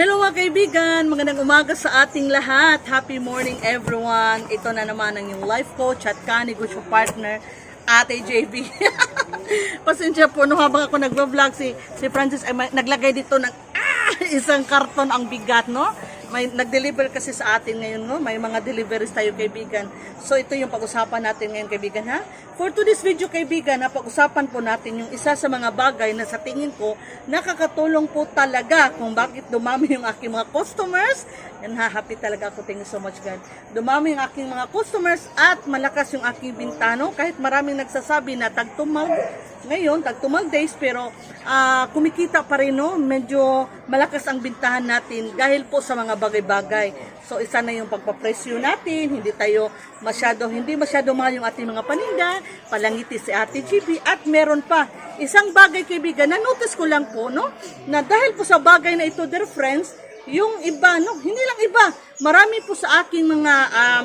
Hello mga kaibigan, magandang umaga sa ating lahat. Happy morning everyone. Ito na naman ang yung life coach at kanigucho partner, Ate JB. Pasensya po, no habang ako nagvo-vlog, si, si Francis ay naglagay dito ng ah, isang karton ang bigat, no? May nag-deliver kasi sa atin ngayon, no? May mga deliveries tayo kaibigan. So ito yung pag-usapan natin ngayon kaibigan, ha? For today's video kaibigan, pag-usapan po natin yung isa sa mga bagay na sa tingin ko nakakatulong po talaga kung bakit dumami yung aking mga customers. And ha, happy talaga ako. Thank you so much God. Dumami yung aking mga customers at malakas yung aking bintano. Kahit maraming nagsasabi na tagtumag ngayon, tagtumag days, pero ah, kumikita pa rin, no? Medyo malakas ang bintahan natin dahil po sa mga bagay-bagay. So, isa na yung pagpapresyo natin, hindi tayo masyado, hindi masyado mahal yung ating mga paninda, palangiti si Ate GB, at meron pa, isang bagay kaibigan, na-notice ko lang po, no? Na dahil po sa bagay na ito, dear friends, yung iba, no? Hindi lang iba, marami po sa aking mga um,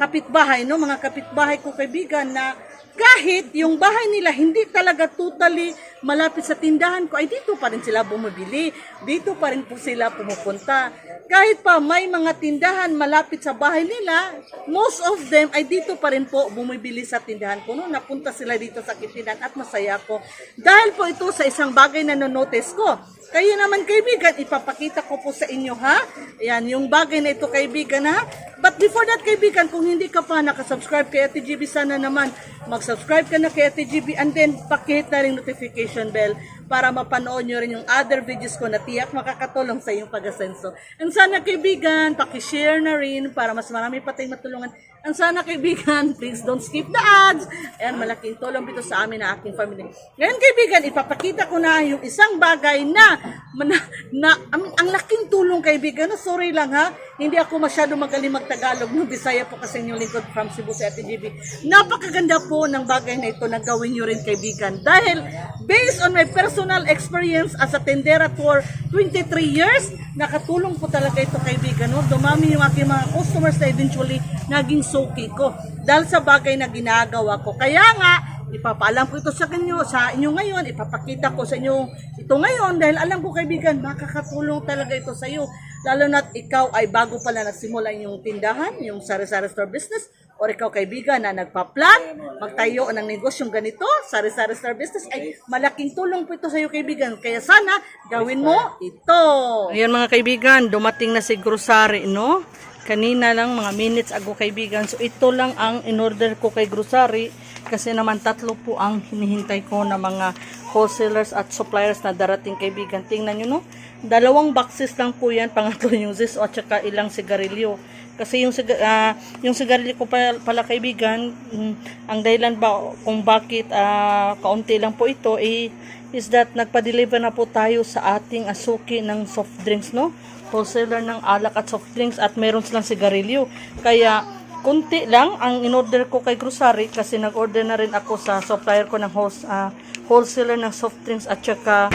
kapitbahay, no? Mga kapitbahay ko kaibigan na kahit yung bahay nila hindi talaga totally malapit sa tindahan ko, ay dito pa rin sila bumibili. Dito pa rin po sila pumupunta. Kahit pa may mga tindahan malapit sa bahay nila, most of them ay dito pa rin po bumibili sa tindahan ko. No, napunta sila dito sa tindahan at masaya ko. Dahil po ito sa isang bagay na notice ko. Kayo naman kaibigan, ipapakita ko po sa inyo ha. Ayan, yung bagay na ito kaibigan ha. But before that kaibigan, kung hindi ka pa nakasubscribe kay Ate GB, sana naman mag-subscribe ka na kay Ate GB and then pakihit na rin notification notification bell. Para mapanood nyo rin yung other videos ko na tiyak makakatulong sa iyong pag-asenso. And sana kaibigan, pakishare na rin para mas marami pa tayong matulungan. And sana kaibigan, please don't skip the ads. Ayan, malaking tulong dito sa amin na aking family. Ngayon kaibigan, ipapakita ko na yung isang bagay na, na, na ang, ang laking tulong kaibigan. No, sorry lang ha, hindi ako masyado magaling magtagalog. No, Bisaya po kasi yung lingkod from Cebu sa Ate GB. Napakaganda po ng bagay na ito na gawin nyo rin kaibigan. Dahil based on my personal experience as a tendera for 23 years, nakatulong po talaga ito kaibigan. No? Dumami yung aking mga customers na eventually naging suki ko. Dahil sa bagay na ginagawa ko. Kaya nga, ipapaalam ko ito sa inyo, sa inyo ngayon, ipapakita ko sa inyo ito ngayon dahil alam ko kaibigan, makakatulong talaga ito sa iyo. Lalo na't ikaw ay bago pala nagsimula yung tindahan, yung sari-sari store business, or ikaw kaibigan na nagpa-plan, magtayo ng negosyong ganito, sari-sari store business, ay malaking tulong po ito sa iyo kaibigan. Kaya sana, gawin mo ito. Ayan mga kaibigan, dumating na si grocery, no? Kanina lang, mga minutes ago kaibigan. So ito lang ang in-order ko kay grocery kasi naman tatlo po ang hinihintay ko na mga wholesalers at suppliers na darating kaibigan. Tingnan nyo no, dalawang boxes lang po yan, pangatlo yung zis o tsaka ilang sigarilyo. Kasi yung, ah, yung sigarilyo ko pala, pala kaibigan, mm, ang dahilan ba kung bakit ah, kaunti lang po ito eh, is that nagpa-deliver na po tayo sa ating asuki ng soft drinks no wholesaler ng alak at soft drinks at meron silang sigarilyo. Kaya, kunti lang ang in-order ko kay grocery kasi nag-order na rin ako sa supplier ko ng host, ah, wholesaler ng soft drinks at saka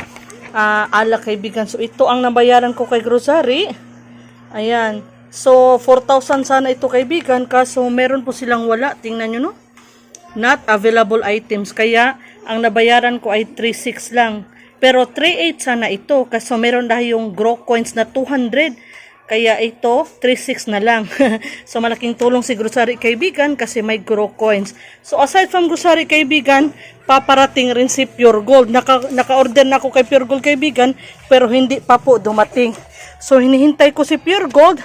ah, alak kaibigan. So, ito ang nabayaran ko kay grocery. Ayan. So, 4,000 sana ito kaibigan kaso meron po silang wala. Tingnan nyo no. Not available items. Kaya, ang nabayaran ko ay 3,600 lang. Pero 3,800 sana ito kasi meron dahil yung grow coins na 200. Kaya ito, 3,600 na lang. so malaking tulong si grocery kaibigan kasi may grow coins. So aside from grocery kaibigan, paparating rin si Pure Gold. Naka, naka-order na ako kay Pure Gold kaibigan pero hindi pa po dumating. So hinihintay ko si Pure Gold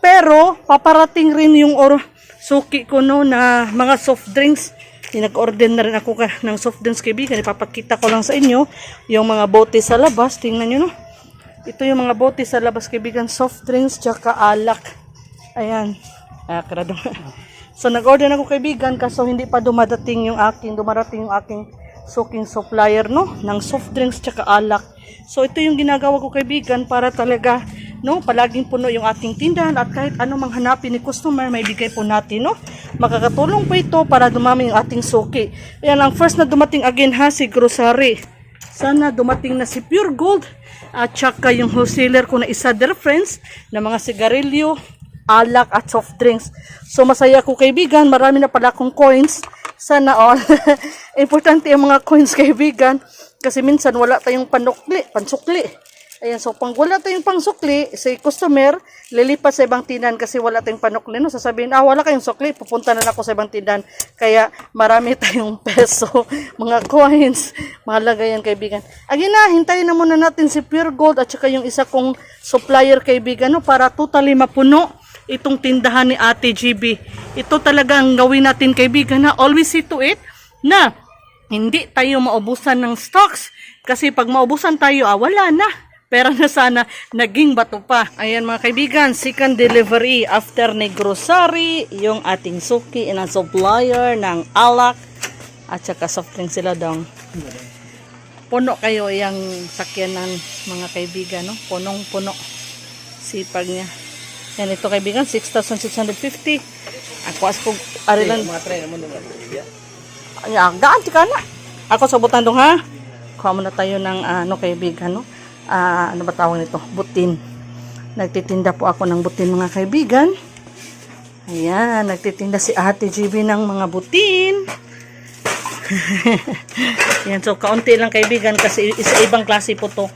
pero paparating rin yung or suki ko no na mga soft drinks. Nag-order na rin ako ka ng soft drinks kaibigan. Ipapakita ko lang sa inyo yung mga bote sa labas. Tingnan nyo no. Ito yung mga bote sa labas kaibigan. Soft drinks tsaka alak. Ayan. Ah, so nag-order na ako kaibigan kaso hindi pa dumadating yung aking, dumarating yung aking suking supplier no ng soft drinks tsaka alak. So ito yung ginagawa ko kaibigan para talaga no palaging puno yung ating tindahan at kahit ano mang hanapin ni customer may bigay po natin no. Makakatulong po ito para dumami yung ating suki. Ayan ang first na dumating again ha si grocery. Sana dumating na si Pure Gold at saka yung wholesaler ko na isa their friends na mga sigarilyo, alak at soft drinks. So masaya ko kaibigan, marami na pala akong coins. Sana all. Importante yung mga coins kaibigan kasi minsan wala tayong panukli, pansukli. Ayan, so pang wala tayong pang sukli, si customer, lilipat sa ibang tindahan kasi wala tayong panukli. No? Sasabihin, ah, wala kayong sukli, pupunta na ako sa ibang tindahan. Kaya marami tayong peso, mga coins, mga lagayan kaibigan. Again na, hintayin na muna natin si Pure Gold at saka yung isa kong supplier kaibigan no? para totally mapuno itong tindahan ni Ate GB. Ito talagang gawin natin kaibigan na always see to it na hindi tayo maubusan ng stocks. Kasi pag maubusan tayo, ah, wala na. Pero na sana, naging bato pa. Ayan mga kaibigan, second delivery after ni grocery, yung ating suki and supplier ng alak at saka soft drink sila daw. Puno kayo yung sakyanan mga kaibigan, no? Punong-puno. Sipag niya. Yan ito kaibigan, 6,650. Ako as kong arilan. Anya, gaan ka na. Ako sa butandong ha. Kuha muna tayo ng ah, ano kaibigan, no? Ah, ano ba tawag nito? Butin. Nagtitinda po ako ng butin mga kaibigan. Ayan, nagtitinda si Ate GB ng mga butin. Yan, so kaunti lang kaibigan kasi isa ibang klase po to.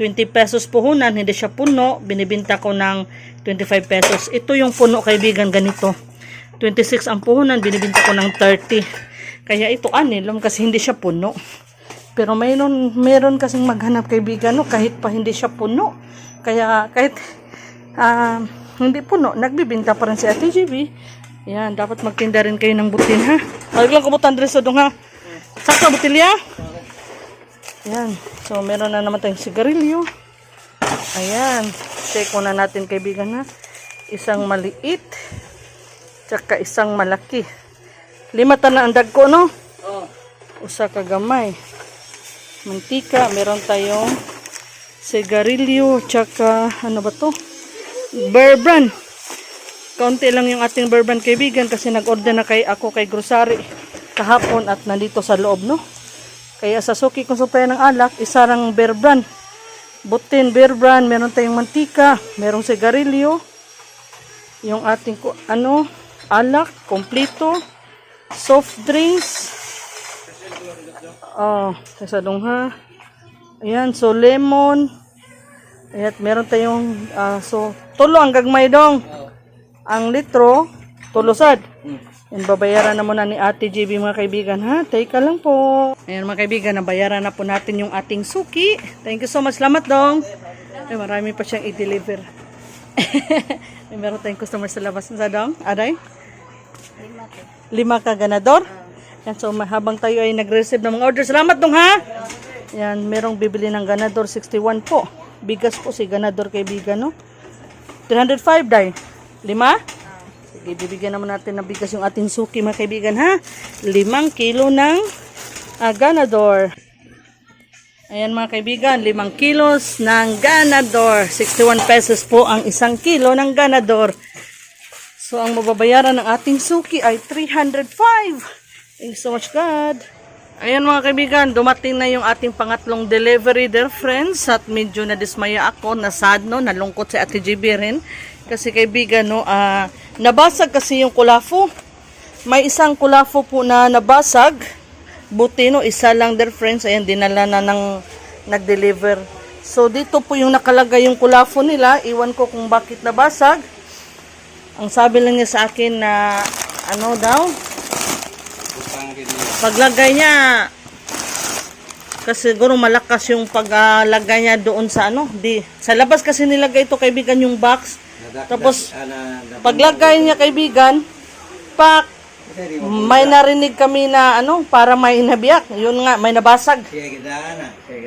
20 pesos puhunan, hindi siya puno. Binibinta ko ng 25 pesos. Ito yung puno kaibigan, ganito. 26 ang puhunan, binibinta ko ng 30. Kaya ito anilom kasi hindi siya puno. Pero mayroon, meron kasing maghanap kaibigan no, kahit pa hindi siya puno. Kaya kahit ah, hindi puno, nagbibinta pa rin si Ate GB. Yan, dapat magtinda rin kayo ng butin ha. Huwag lang kumutan dres dong ha. Sakto butilya. Yan. So, meron na naman tayong sigarilyo. Ayan. Check muna natin kaibigan ha. Isang maliit. Tsaka isang malaki. Lima na ang dag ko, no? Oh. Usa ka gamay. Mantika. Meron tayong sigarilyo. Tsaka, ano ba to? Bear brand. Kaunti lang yung ating bear brand kaibigan kasi nag-order na kay ako kay grocery kahapon at nandito sa loob, no? Kaya sa suki kong supaya ng alak, isa lang bear. Butin, bear meron tayong mantika, merong sigarilyo, yung ating ano, alak, kompleto, soft drinks, oh, sa dungha. Ayan, so lemon, Ayan, meron tayong, ah, so, tulo ang gagmay dong. Ang litro, tulusad. Yan, babayaran na muna ni Ate JB mga kaibigan ha. Teka lang po. Ayan mga kaibigan, nabayaran na po natin yung ating suki. Thank you so much. Salamat dong. Ay, marami pa siyang i-deliver. Meron tayong customer sa labas. Sa dong? Aday? Lima ka ganador? Yan, so habang tayo ay nag-receive ng mga order. Salamat dong ha. Yan, merong bibili ng ganador 61 po. Bigas po si ganador kaibigan no. 305 day. Lima? Sige, bibigyan naman natin ng bigas yung ating suki mga kaibigan ha. Limang kilo ng ah, ganador. Ayan mga kaibigan, limang kilos ng ganador. 61 pesos po ang isang kilo ng ganador. So ang mababayaran ng ating suki ay 305. Thank so much God. Ayan mga kaibigan, dumating na yung ating pangatlong delivery dear friends at medyo nadismaya ako, nasad no, nalungkot si Ate GB rin. Kasi kaibigan no, ah, nabasag kasi yung kulafo. May isang kulafo po na nabasag. Buti no, isa lang dear friends, ayan dinala na ng nag-deliver. So dito po yung nakalagay yung kulafo nila, iwan ko kung bakit nabasag. Ang sabi lang niya sa akin na ano daw, paglagay niya kasi siguro malakas yung paglagay niya doon sa ano di sa labas kasi nilagay ito kaibigan yung box. Tapos paglagay niya kaibigan pak may narinig kami na ano para may nabiyak. Yun nga may nabasag.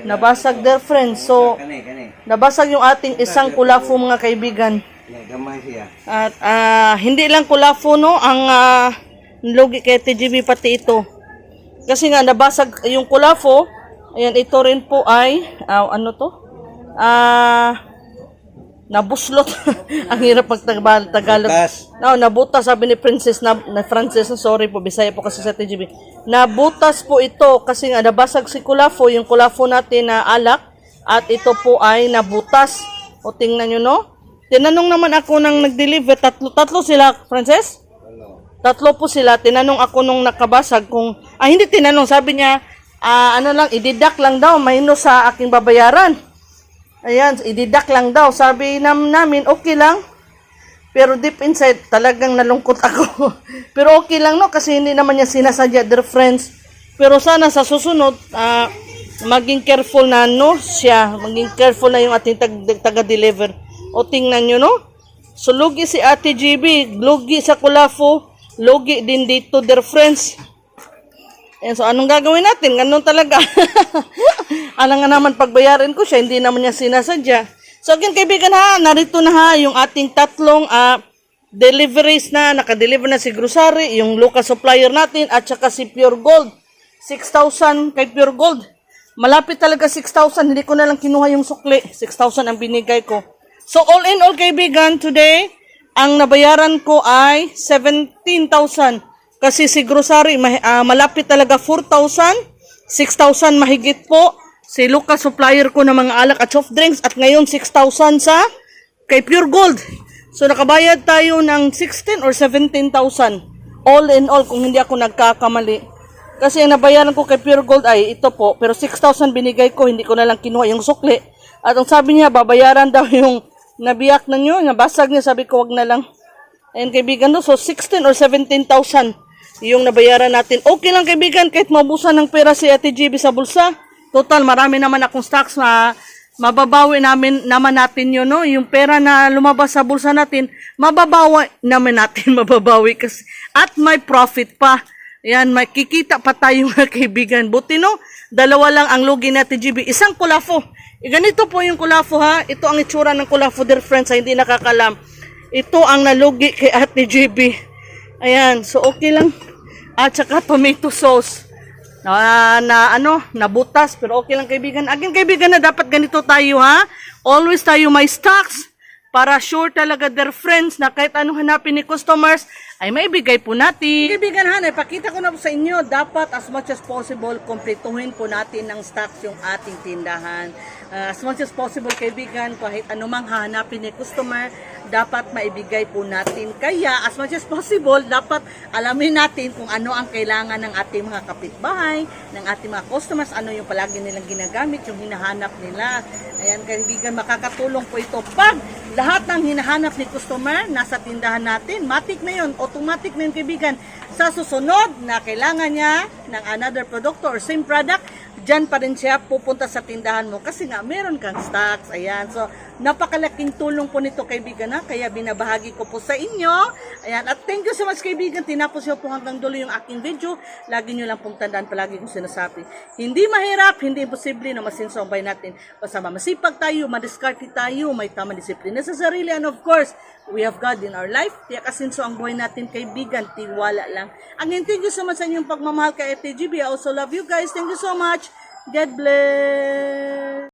Nabasag their friends. So nabasag yung ating isang kulafo mga kaibigan. at ah, hindi lang kulafo no? Ang ah, logi kay TGB pati ito. Kasi nga nabasag yung kulafo. Ayan ito rin po ay ah, ano to? Ah nabuslot. ang hirap pag Tagalog. Butas. No, nabutas sabi ni Princess na, na Frances, sorry po, Bisaya po kasi sa TGB. Nabutas po ito kasi nga nabasag si kulafo, yung kulafo natin na alak at ito po ay nabutas. O tingnan nyo no? Tinanong naman ako nang nag-deliver, tatlo, tatlo sila, Frances? Tatlo po sila. Tinanong ako nung nakabasag kung, ah hindi tinanong, sabi niya, ah ano lang, ididak lang daw, mahino sa aking babayaran. Ayan, ididak lang daw. Sabi nam namin, okay lang. Pero deep inside, talagang nalungkot ako. Pero okay lang no, kasi hindi naman niya sinasadya, dear friends. Pero sana sa susunod, ah, maging careful na no siya. Maging careful na yung ating tag- taga-deliver. O tingnan nyo no. So lugi si Ate GB, lugi sa Kulafo, lugi din dito, dear friends. Ayan, so anong gagawin natin? Ganun talaga. Alam nga naman pagbayarin ko siya, hindi naman niya sinasadya. So again kaibigan ha, narito na ha yung ating tatlong ah, deliveries na, nakadeliver na si Grocery, yung Lucas Supplier natin, at saka si Pure Gold. 6,000 kay Pure Gold. Malapit talaga 6,000, hindi ko na lang kinuha yung sukli. 6,000 ang binigay ko. So all in all kaibigan, today, ang nabayaran ko ay 17,000. Kasi si grocery, ah, malapit talaga 4,000. 6,000 mahigit po. Si Lucas supplier ko ng mga alak at soft drinks. At ngayon 6,000 sa kay Pure Gold. So nakabayad tayo ng 16 or 17,000. All in all, kung hindi ako nagkakamali. Kasi ang nabayaran ko kay Pure Gold ay ito po. Pero 6,000 binigay ko, hindi ko na lang kinuha yung sukli. At ang sabi niya, babayaran daw yung nabiyak na nyo, nabasag niya, sabi ko, wag na lang. Ayan kaibigan no, so 16 or 17,000 yung nabayaran natin. Okay lang kaibigan, kahit mabusan ng pera si Ate GB sa bulsa. Total, marami naman akong stocks na mababawi namin naman natin yun, no? Yung pera na lumabas sa bulsa natin, mababawi naman natin, mababawi kasi. At may profit pa. Yan, makikita pa tayo mga kaibigan. Buti no, dalawa lang ang lugi Ate GB. Isang kulafo. E, ganito po yung kulafo ha. Ito ang itsura ng kulafo, dear friends, sa hindi nakakalam. Ito ang nalugi kay Ate GB. Ayan, so okay lang. At saka tomato sauce. Na, na ano, nabutas. Pero okay lang kaibigan. Again kaibigan na dapat ganito tayo ha. Always tayo may stocks. Para sure talaga their friends na kahit anong hanapin ni customers ay maibigay po natin. Kaibigan ha, ipakita ko na po sa inyo, dapat as much as possible, kompletuhin po natin ng stocks yung ating tindahan. Uh, as much as possible kaibigan, kahit anumang hahanapin ni customer, dapat maibigay po natin. Kaya as much as possible, dapat alamin natin kung ano ang kailangan ng ating mga kapitbahay, ng ating mga customers, ano yung palagi nilang ginagamit, yung hinahanap nila. Ayan kaibigan, makakatulong po ito. Pag lahat ng hinahanap ni customer nasa tindahan natin, matik na yun, automatic na yun kaibigan. Sa susunod na kailangan niya ng another product or same product, dyan pa rin siya pupunta sa tindahan mo kasi nga meron kang stocks. Ayan. So, napakalaking tulong po nito kaibigan na kaya binabahagi ko po sa inyo. Ayan. At thank you so much kaibigan. Tinapos niyo po hanggang dulo yung aking video. Lagi niyo lang pong tandaan palagi kong sinasabi. Hindi mahirap, hindi imposible na masinsombay natin. Basta masipag tayo, madiskarte tayo, may tamang disiplina sa sarili. And of course, we have God in our life. Kaya kasinso ang buhay natin kaibigan, tiwala lang. Again, thank you so much sa inyong pagmamahal kay FTGB. I also love you guys. Thank you so much. God bless.